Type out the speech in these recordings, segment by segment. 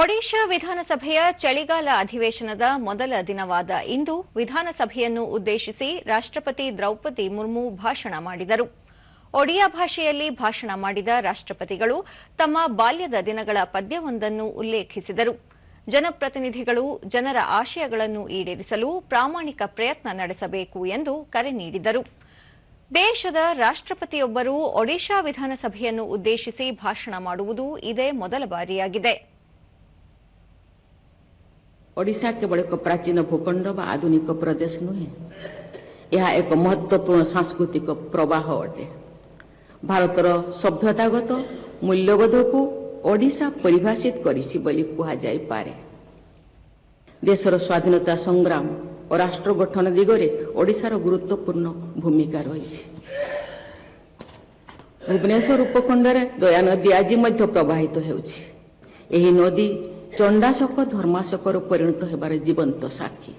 ಒಡಿಶಾ ವಿಧಾನಸಭೆಯ ಚಳಿಗಾಲ ಅಧಿವೇಶನದ ಮೊದಲ ದಿನವಾದ ಇಂದು ವಿಧಾನಸಭೆಯನ್ನು ಉದ್ದೇಶಿಸಿ ರಾಷ್ಟ್ರಪತಿ ದ್ರೌಪದಿ ಮುರ್ಮು ಭಾಷಣ ಮಾಡಿದರು. ಒಡಿಯಾ ಭಾಷೆಯಲ್ಲಿ ಭಾಷಣ ಮಾಡಿದ ರಾಷ್ಟ್ರಪತಿಗಳು ತಮ್ಮ ಬಾಲ್ಯದ ದಿನಗಳ ಪದ್ಯವೊಂದನ್ನು ಉಲ್ಲೇಖಿಸಿದರು. ಜನಪ್ರತಿನಿಧಿಗಳು ಜನರ ಆಶಯಗಳನ್ನು ಈಡೇರಿಸಲು ಪ್ರಾಮಾಣಿಕ ಪ್ರಯತ್ನ ನಡೆಸಬೇಕು ಎಂದು ಕರೆ ನೀಡಿದರು. ದೇಶದ ರಾಷ್ಟ್ರಪತಿಯೊಬ್ಬರು ಒಡಿಶಾ ವಿಧಾನಸಭೆಯನ್ನು ಉದ್ದೇಶಿಸಿ ಭಾಷಣ ಮಾಡುವುದು ಇದೇ ಮೊದಲ ಬಾರಿಯಾಗಿದೆ. ଓଡ଼ିଶା କେବଳ ଏକ ପ୍ରାଚୀନ ଭୂଖଣ୍ଡ ବା ଆଧୁନିକ ପ୍ରଦେଶ ନୁହେଁ। ଏହା ଏକ ମହତ୍ୱପୂର୍ଣ୍ଣ ସାଂସ୍କୃତିକ ପ୍ରବାହ ଅଟେ। ଭାରତର ସଭ୍ୟତାଗତ ମୂଲ୍ୟବୋଧକୁ ଓଡ଼ିଶା ପରିଭାଷିତ କରିଛି ବୋଲି କୁହାଯାଇପାରେ। ଦେଶର ସ୍ୱାଧୀନତା ସଂଗ୍ରାମ ଓ ରାଷ୍ଟ୍ର ଗଠନ ଦିଗରେ ଓଡ଼ିଶାର ଗୁରୁତ୍ୱପୂର୍ଣ୍ଣ ଭୂମିକା ରହିଛି। ଭୁବନେଶ୍ୱର ଉପଖଣ୍ଡରେ ଦୟାନଦୀ ଆଜି ମଧ୍ୟ ପ୍ରବାହିତ ହେଉଛି। ଏହି ନଦୀ ଚଣ୍ଡାଶୋକ ଧର୍ମାଶୋକରୁ ପରିଣତ ହେବାର ଜୀବନ୍ତ ସାକ୍ଷୀ।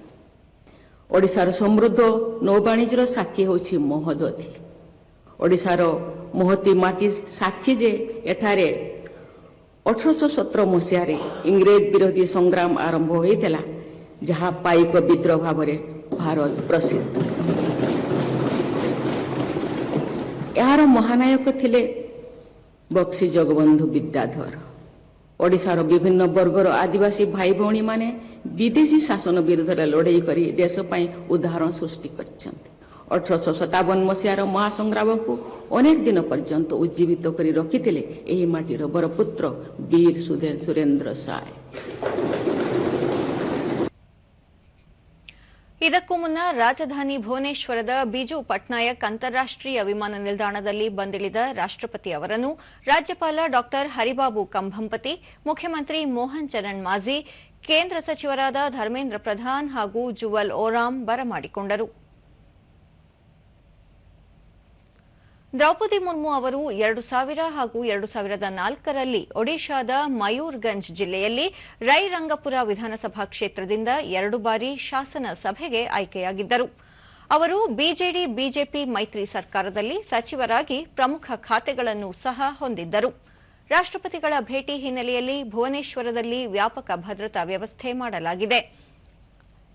ଓଡ଼ିଶାର ସମୃଦ୍ଧ ନୌବାଣିଜ୍ୟର ସାକ୍ଷୀ ହେଉଛି ମହୋଦଧି। ଓଡ଼ିଶାର ମହତୀ ମାଟି ସାକ୍ଷୀ ଯେ ଏଠାରେ ଅଠରଶହ ସତର ମସିହାରେ ଇଂରେଜ ବିରୋଧୀ ସଂଗ୍ରାମ ଆରମ୍ଭ ହୋଇଥିଲା ଯାହା ପାଇକ ବିଦ୍ରୋହ ଭାବରେ ଭାରତ ପ୍ରସିଦ୍ଧ। ଏହାର ମହାନାୟକ ଥିଲେ ବକ୍ସି ଜଗବନ୍ଧୁ ବିଦ୍ୟାଧର। ଓଡ଼ିଶାର ବିଭିନ୍ନ ବର୍ଗର ଆଦିବାସୀ ଭାଇ ଭଉଣୀମାନେ ବିଦେଶୀ ଶାସନ ବିରୁଦ୍ଧରେ ଲଢ଼େଇ କରି ଦେଶ ପାଇଁ ଉଦାହରଣ ସୃଷ୍ଟି କରିଛନ୍ତି ଅଠରଶହ ସତାବନ ମସିହାର ମହାସଂଗ୍ରାମକୁ ଅନେକ ଦିନ ପର୍ଯ୍ୟନ୍ତ ଉଜ୍ଜୀବିତ କରି ରଖିଥିଲେ ଏହି ମାଟିର ବରପୁତ୍ର ବୀର ସୁଧେ- ସୁରେନ୍ଦ୍ର ସାଏ ಇದಕ್ಕೂ ಮುನ್ನ ರಾಜಧಾನಿ ಭುವನೇಶ್ವರದ ಬಿಜು ಪಟ್ನಾಯಕ್ ಅಂತಾರಾಷ್ಟೀಯ ವಿಮಾನ ನಿಲ್ದಾಣದಲ್ಲಿ ಬಂದಿಳಿದ ರಾಷ್ಟಪತಿ ಅವರನ್ನು ರಾಜ್ಯಪಾಲ ಡಾ ಹರಿಬಾಬು ಕಂಭಂಪತಿ ಮುಖ್ಯಮಂತ್ರಿ ಮೋಹನ್ ಚರಣ್ ಮಾಜಿ ಕೇಂದ್ರ ಸಚಿವರಾದ ಧರ್ಮೇಂದ್ರ ಪ್ರಧಾನ್ ಹಾಗೂ ಜುವಲ್ ಓರಾಮ್ ಬರಮಾಡಿಕೊಂಡರು. ದ್ರೌಪದಿ ಮುರ್ಮು ಅವರು ಎರಡು ಸಾವಿರ ಹಾಗೂ ಎರಡು ಸಾವಿರದ ನಾಲ್ಕರಲ್ಲಿ ಒಡಿಶಾದ ಮಯೂರ್ಗಂಜ್ ಜಿಲ್ಲೆಯಲ್ಲಿ ರೈರಂಗಪುರ ವಿಧಾನಸಭಾ ಕ್ಷೇತ್ರದಿಂದ ಎರಡು ಬಾರಿ ಶಾಸನ ಸಭೆಗೆ ಆಯ್ಕೆಯಾಗಿದ್ದರು. ಅವರು ಬಿಜೆಡಿ, ಬಿಜೆಪಿ ಮೈತ್ರಿ ಸರ್ಕಾರದಲ್ಲಿ ಸಚಿವರಾಗಿ ಪ್ರಮುಖ ಖಾತೆಗಳನ್ನು ಸಹ ಹೊಂದಿದ್ದರು. ರಾಷ್ಟ್ರಪತಿಗಳ ಭೇಟಿ ಹಿನ್ನೆಲೆಯಲ್ಲಿ ಭುವನೇಶ್ವರದಲ್ಲಿ ವ್ಯಾಪಕ ಭದ್ರತಾ ವ್ಯವಸ್ಥೆ ಮಾಡಲಾಗಿದೆ.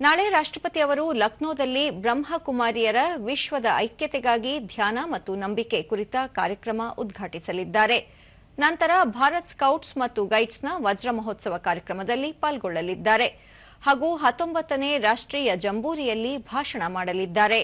ನಾಳೆ ರಾಷ್ಟ್ರಪತಿ ಅವರು ಲಕ್ನೋದಲ್ಲಿ ಬ್ರಹ್ಮಕುಮಾರಿಯರ ವಿಶ್ವದ ಐಕ್ಯತೆಗಾಗಿ ಧ್ಯಾನ ಮತ್ತು ನಂಬಿಕೆ ಕುರಿತ ಕಾರ್ಯಕ್ರಮ ಉದ್ಘಾಟಿಸಲಿದ್ದಾರೆ. ನಂತರ ಭಾರತ್ ಸ್ಕೌಟ್ಸ್ ಮತ್ತು ಗೈಡ್ಸ್ನ ವಜ್ರ ಮಹೋತ್ಸವ ಕಾರ್ಯಕ್ರಮದಲ್ಲಿ ಪಾಲ್ಗೊಳ್ಳಲಿದ್ದಾರೆ ಹಾಗೂ ಹತ್ತೊಂಬತ್ತನೇ ರಾಷ್ಟ್ರೀಯ ಜಂಬೂರಿಯಲ್ಲಿ ಭಾಷಣ ಮಾಡಲಿದ್ದಾರೆ.